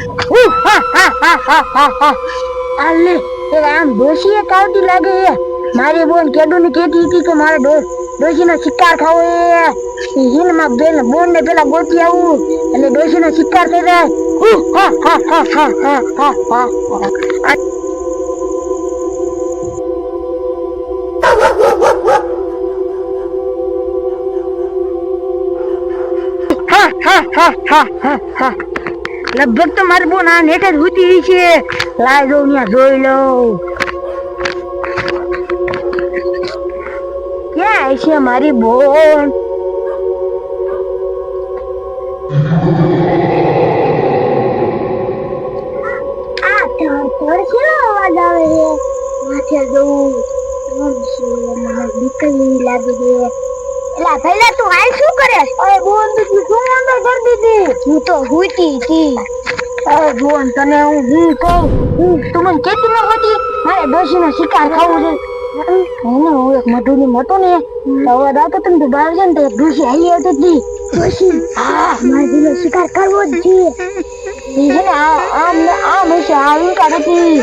ઉહ, હા, હા, હા, હા, હા, હા. આ લે એ આમ ડોશીએ કાવતી લાગે છે મારી બોન કેડુની કેતી હતી કે મારે ડો ડોશીનો શિકાર ખાવો એ હિલમાં બેન બોન ને પેલા ગોતી આવું એટલે ડોશીનો શિકાર થઈ જાય ઉહ, હા, હા, હા, હા, લગભગ તો મારે બોન આ નેટ જ છે. લાય દઉં ત્યાં જોઈ લઉં. ક્યાં છે મારી બોન? આ ધડ શેનો અવાજ આવે છે? માથે જવું મને બીક લાગે છે. એલા ભઈલા તું હાલ શું કરે? અરે બોન તું શું અંદર કરતી દીધી? હું તો હુતી હતી. અરે બોન તને હું હું કહું? હું તું મને કેતી ન હતી? મારે ડોશીનો શિકાર ખાવું છે. હું હું એક મધુની મોટો ને અવાજ આવતો હતો ને તું બહાર છે ને તો એક ડોશી હાલી આવતી હતી. ડોશી હા. મારે શિકાર કરવો જ છે. છે ને આ આમ આમ હશે આ ઊંકા નથી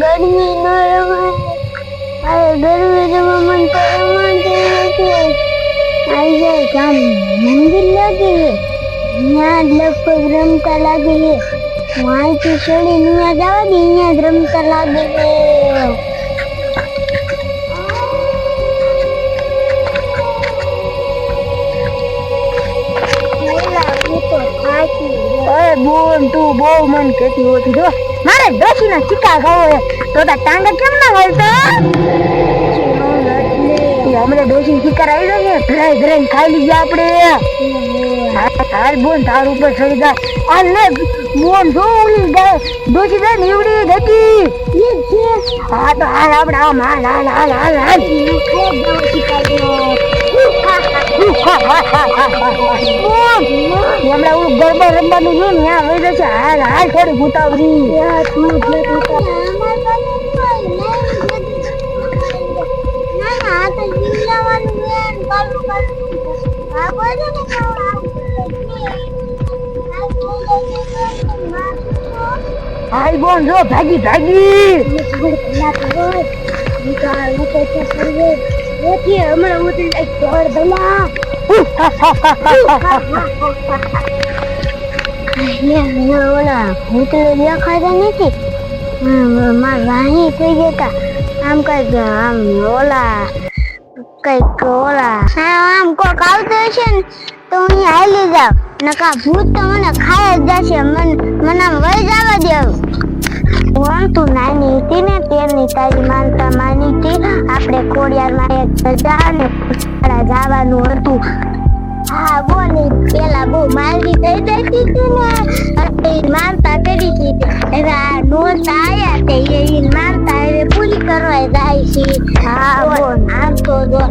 ગરમી ન આવી જાય ગામ મંદિર લાગે. ત્યાં જ લગભગ રમતા લાગે. છે હું અહીંથી ચડી ત્યાં જવા દે રમતા લાગે. છે અરે બોન તું બહુ મન કેતી હોતી જો. મારે બેસીને શિકાર ખાવો છે. તો તા ટાંગા કેમ ના હાલતો એ બેસી શિકાર આવી જાય ને ભરાઈ ધરાઈને ખાઈ લીધી આપણે. હાલ બોન તાર ઉપર ચડી જા. હાલ લે બોન જો ઓલી જાય ડોશી જાય ને એવડી ગતી હા, તો હાલ આપણે આમ, હાલ હાલ હાલ હાલ હાલ. ગરબા રમવાનું ત્યાં વહી જશે હાલ હાલ થોડી હાલ બોન જો ભાગી ભાગી હમણાં ઉતરી એક દોડ ભલા ઓલા ભૂતળે દેખાતા નથી. મારા વાહી થઈ ગયા આમ કંઈક આમ ઓલા કંઈક ઓલા આમ કોક આવતું હશે ને તો હું હાલી જાવ નકા ભૂત તો મને ખાઈ જ જશે. મન મને આમ વહી જવા દેવું તું નાની હતી ને તેની તારી માનતા માની હતી. આપણે કોડિયારમાં એક સજા ને પુષ્કળા જવાનું હતું. હા બોની પેલા બહુ માલવી થઈ જતી હતી ને. એટલે માનતા કરી હતી. હવે આ દોસ્ત આવ્યા તે એ માનતા હવે પૂરી કરવા જાય છે. હા બોલ આમ તો જો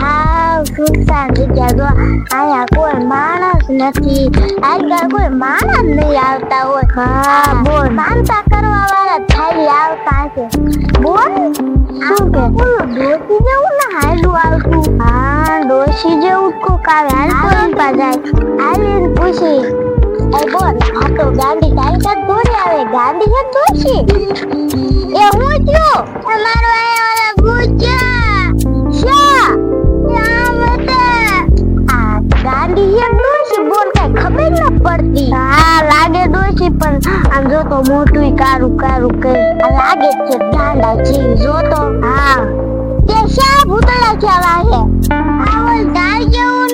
હા સુનસાન જગ્યા જો આયા કોઈ માણસ નથી. આજકાલ કોઈ માણસ નહીં આવતા હોય. હા બોલ માનતા કરવા રોકાવે હાલ કોઈ પાસે હાલ એને પૂછી. એ બોલ, આ તો ગાંધી તારી તક દોરી આવે? ગાંધી હે દોષી એ હું થયો તમારો એ ઓલા ગુજા શા ખબર ન પડતી. હા, લાગે દોષી પણ આમ જો તો મોટું કારું કારું કે લાગે છે, ગાંડા છે જો તો. હા. તે શા ભૂતળા છે હે? આવો ગાય જેવું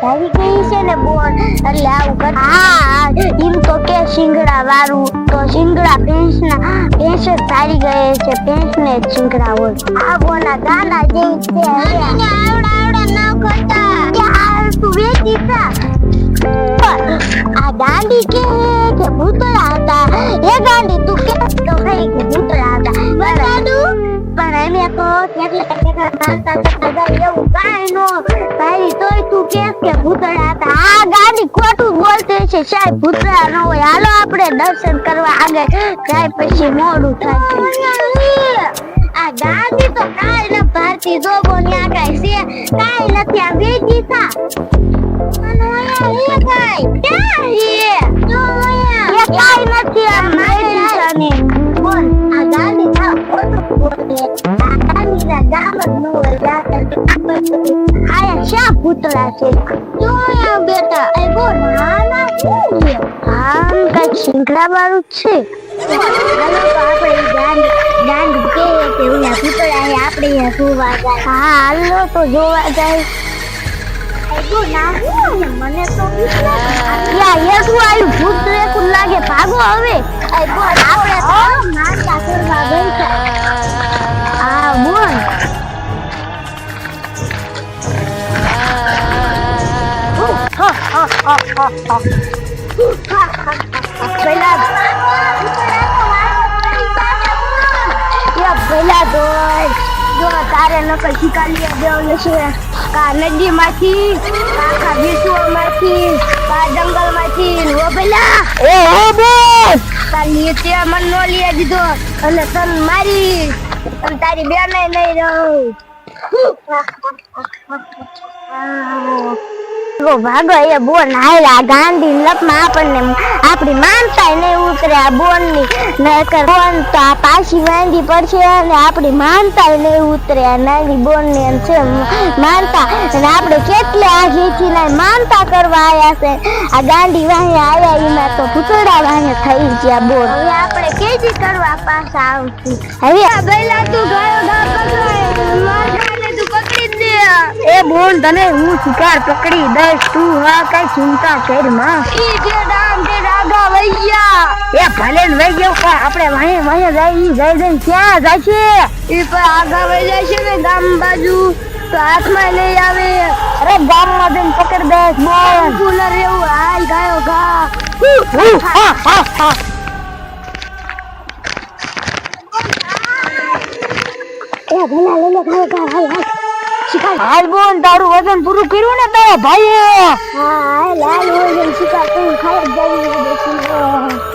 તારી ગઈ છે ને બોન એટલે આવું કર. હા એમ તો કે શિંગડા વાળું તો શિંગડા ભેંસ ના ભેંસ જ તારી ગયે છે. ભેંસ ને જ શિંગડા હોય. આ બોના ગાના જેવી છે આવડા આવડા ન કરતા. યાર તું વેચી આ ગાંડી કે કે ભૂતળા હતા? એ ગાંડી તું કે તો ભૂતળા હતા? પણ તો એવું કાંઈ નો ભાઈ તોય તું કે ભૂતળા હતા. આ ગાડી ખોટું બોલતી છે. સાહેબ, ભૂતળા ન હોય. હાલો આપણે દર્શન કરવા આગળ જાય પછી મોડું થાય આ ગાડી તો કાઈ ન ભારતી જોબો ન્યા કાંઈ છે. કાઈ નથી. આ વેચી થા. પૂતળા છે જો અહીંયા બેટા એ બો નાના છે વાળું આપણે કે પૂતળા અહીંયા જોવા જાય હા હાલો તો જોવા જાય મને તો યા શું આયું ભૂત પેલા યા પેલા જો તારે નકલ શીખાલી દેવું છે કા નદી કા વિશ્વમાંથી કા જંગલમાંથી ઓ પેલા એ હો બોલ તારી તે મન નો લીએ દીધો અને તન મારી અને તારી બેન નહીં રહું ભાગો ભાગો, એ બોન હાયલા ગાંધી લપમાં આપણને આપણી માનતા નહીં ઉતરે આ બોનની નકર બોન તો આ પાછી વાંધી પડશે અને આપણી માનતા નહીં ઉતરે આ નાની બોનની એમ છે. માનતા. અને આપણે કેટલે આ ઘેચી ના માનતા કરવા આવ્યા છે. આ ગાંધી વાહે આવ્યા એમાં તો ભૂતડા વાહે થઈ ગયા બોન. હવે આપણે કેજી કરવા પાછા આવશું. હવે બેલા તું ગયો ગા પકડાય. એ બોલ તને હું શિકાર પકડી દઈશ તું હા કઈ ચિંતા કરમાં. ઈ જે ડામ જે ડાગા વૈયા. એ ભલે ને વહી ગયો પણ આપણે વાહે વાહે જાય ઈ જઈ જઈને ક્યાં જાય છે ઈ પર આગા વઈ જાય છે ને ગામ બાજુ. તો હાથમાં લઈ આવે. અરે ગામમાં જઈને પકડ દઈશ બોલ કુલર એવું હાલ ગાયો ગા હું, હા, હા, હા. એ ભલા લઈ લે ગાયો ગા હાલ હાલ. શિકાર હાલ બોલ, તારું વજન પૂરું કર્યું ને તારા ભાઈએ? હા લાલ વજન શિકાર તું ખાઈ જાય